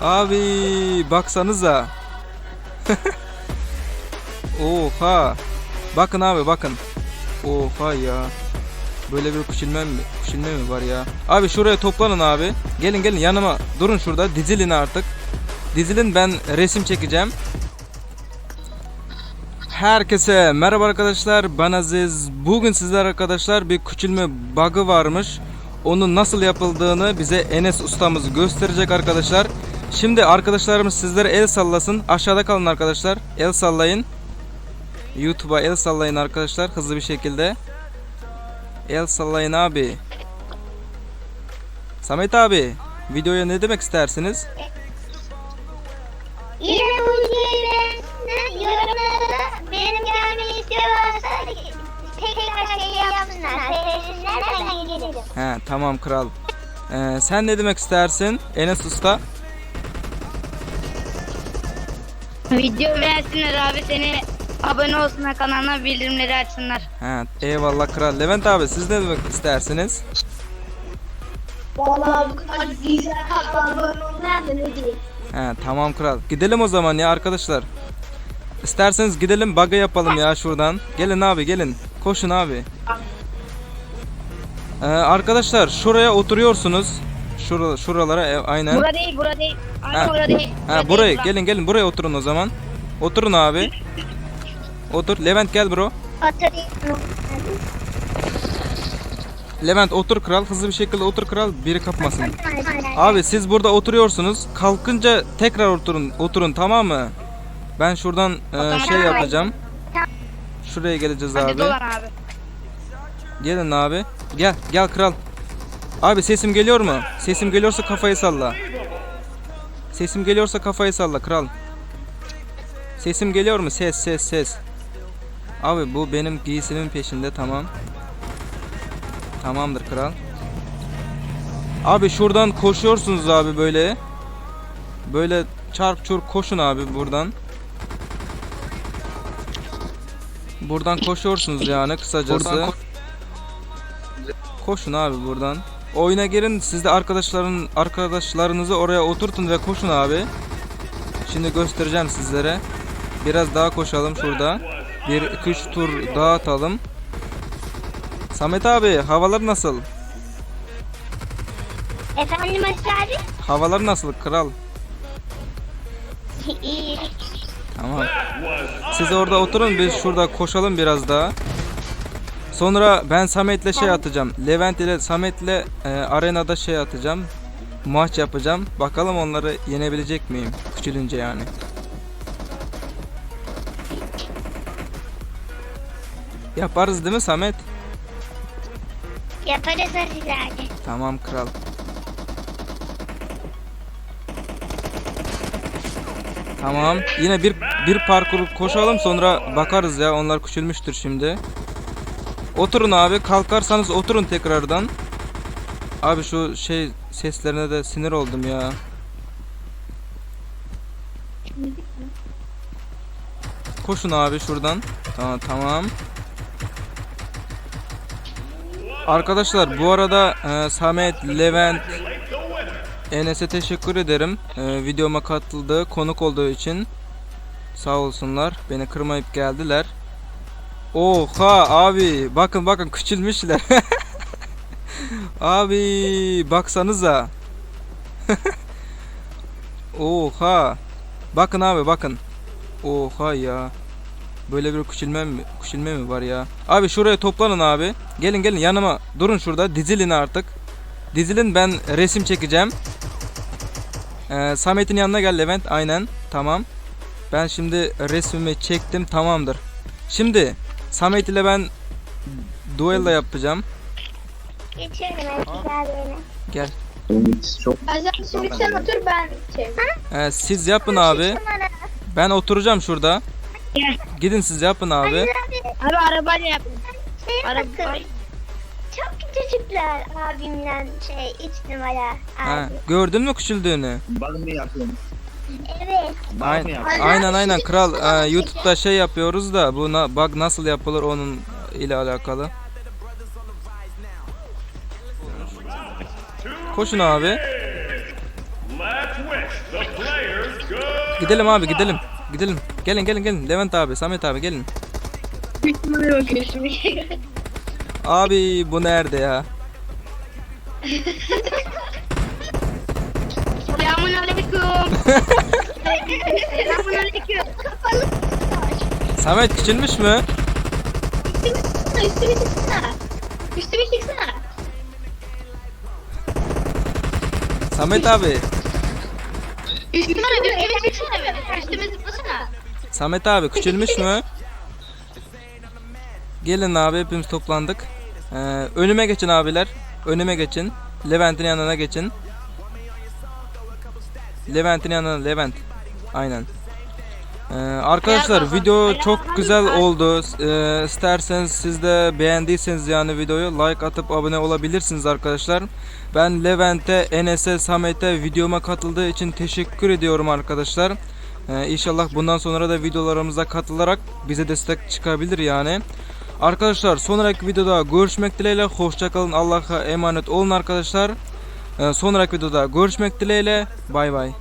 Abi baksanıza. Oha. Bakın abi bakın. Oha ya. Böyle bir küçülme mi, küçülme mi var ya? Abi şuraya toplanın abi. Gelin gelin yanıma. Durun şurada. Dizilin artık. Dizilin ben resim çekeceğim. Herkese merhaba arkadaşlar. Ben Aziz. Bugün sizler arkadaşlar bir küçülme bug'ı varmış. Onun nasıl yapıldığını bize Enes ustamız gösterecek arkadaşlar. Şimdi arkadaşlarımız sizlere el sallasın. Aşağıda kalın arkadaşlar. El sallayın. YouTube'a el sallayın arkadaşlar hızlı bir şekilde. El sallayın abi. Samet abi, videoya ne demek istersiniz? Yine bu videoyu beğensinler. Yorumlarda benim gelmeyi istiyorlarsa tekrar şey yapsınlar. Seyretsinler ben gelirim. He, tamam kral. Ee, sen ne demek istersin Enes Usta? Video beğensinler abi seni abone olsunlar kanalına bildirimleri açsınlar. He, eyvallah kral. Levent abi siz ne demek istersiniz? Vallahi bu kadar güzel ben de ne diyeyim. He, tamam kral. Gidelim o zaman ya arkadaşlar. İsterseniz gidelim bug'ı yapalım ya şuradan. Gelin abi gelin. Koşun abi. Ee, arkadaşlar şuraya oturuyorsunuz. Şura, şuralara e, aynen. Bura değil bura değil. Aynen Ha, bura değil. Ha Bura burayı değil, bura. gelin gelin buraya oturun o zaman. Oturun abi. Otur. Levent gel bro. Oturayım. Levent otur kral. Hızlı bir şekilde otur kral. Biri kapmasın. Abi siz burada oturuyorsunuz. Kalkınca tekrar oturun. Oturun tamam mı? Ben şuradan e, şey yapacağım. Şuraya geleceğiz abi. Gelin abi. Gel gel kral. Abi sesim geliyor mu? Sesim geliyorsa kafayı salla. Sesim geliyorsa kafayı salla kral. Sesim geliyor mu? Ses ses ses. Abi bu benim giysimimin peşinde tamam. Tamamdır kral. Abi şuradan koşuyorsunuz abi böyle. Böyle çarp çur koşun abi buradan. Buradan koşuyorsunuz yani kısacası. Koşun abi buradan. Oyuna girin. Siz de arkadaşların arkadaşlarınızı oraya oturtun ve koşun abi. Şimdi göstereceğim sizlere. Biraz daha koşalım şurada. Bir iki üç tur daha atalım. Samet abi havalar nasıl? Efendim Aziz abi? Havalar nasıl kral? İyi. Tamam. Siz orada oturun biz şurada koşalım biraz daha. Sonra ben Samet'le şey atacağım. Levent ile Samet'le e, arenada şey atacağım. Maç yapacağım. Bakalım onları yenebilecek miyim? Küçülünce yani. Yaparız değil mi Samet? Yaparız Aziz abi. Tamam kral. Tamam. Yine bir bir parkur koşalım sonra bakarız ya. Onlar küçülmüştür şimdi. Oturun abi. Kalkarsanız oturun tekrardan. Abi şu şey seslerine de sinir oldum ya. Koşun abi şuradan. Tamam tamam. Arkadaşlar bu arada e, Samet, Levent, Enes'e teşekkür ederim. E, videoma katıldığı, konuk olduğu için. Sağ olsunlar. Beni kırmayıp geldiler. Oha abi bakın bakın küçülmüşler. abi baksanıza. Oha. Bakın abi bakın. Oha ya. Böyle bir küçülme mi, küçülme mi var ya? Abi şuraya toplanın abi. Gelin gelin yanıma. Durun şurada. Dizilin artık. Dizilin ben resim çekeceğim. Ee, Samet'in yanına gel Levent. Aynen. Tamam. Ben şimdi resmimi çektim. Tamamdır. Şimdi Samet ile ben duello yapacağım. Geçiyorum Aziz abi öyle. Gel. Çok abi şimdi sen otur ben geçeyim. Ee, siz yapın abi. Ben oturacağım şurada. Gel. Gidin siz yapın abi. Abi arabayla yap. şey Araba. bakın. Çok küçücükler abimle şey üç numara Ha, abi. gördün mü küçüldüğünü? bug mı yapıyorsun? Evet. Aynen, aynen aynen kral. Ee, YouTube'da şey yapıyoruz da bu na- bug nasıl yapılır onun ile alakalı. Koşun abi. Gidelim abi gidelim. Gidelim. Gelin gelin gelin. Levent abi, Samet abi gelin. Abi bu nerede ya? aleyküm. Selamun aleyküm. Samet küçülmüş mü? Üstüme çıksana. Üstüme çıksana. Samet abi. Üstüme üstüme çıksana benim. Üstüme zıplasana. Samet abi küçülmüş mü? Gelin abi hepimiz toplandık. Ee, önüme geçin abiler. Önüme geçin. Levent'in yanına geçin. Levent'in yanına Levent. Aynen. Ee, arkadaşlar video çok güzel oldu. Ee, isterseniz siz de beğendiyseniz yani videoyu like atıp abone olabilirsiniz arkadaşlar. Ben Levent'e, Enes'e, Samet'e videoma katıldığı için teşekkür ediyorum arkadaşlar. Ee, inşallah bundan sonra da videolarımıza katılarak bize destek çıkabilir yani. Arkadaşlar sonraki videoda görüşmek dileğiyle. Hoşçakalın. Allah'a emanet olun arkadaşlar. Ee, sonraki videoda görüşmek dileğiyle. Bay bay.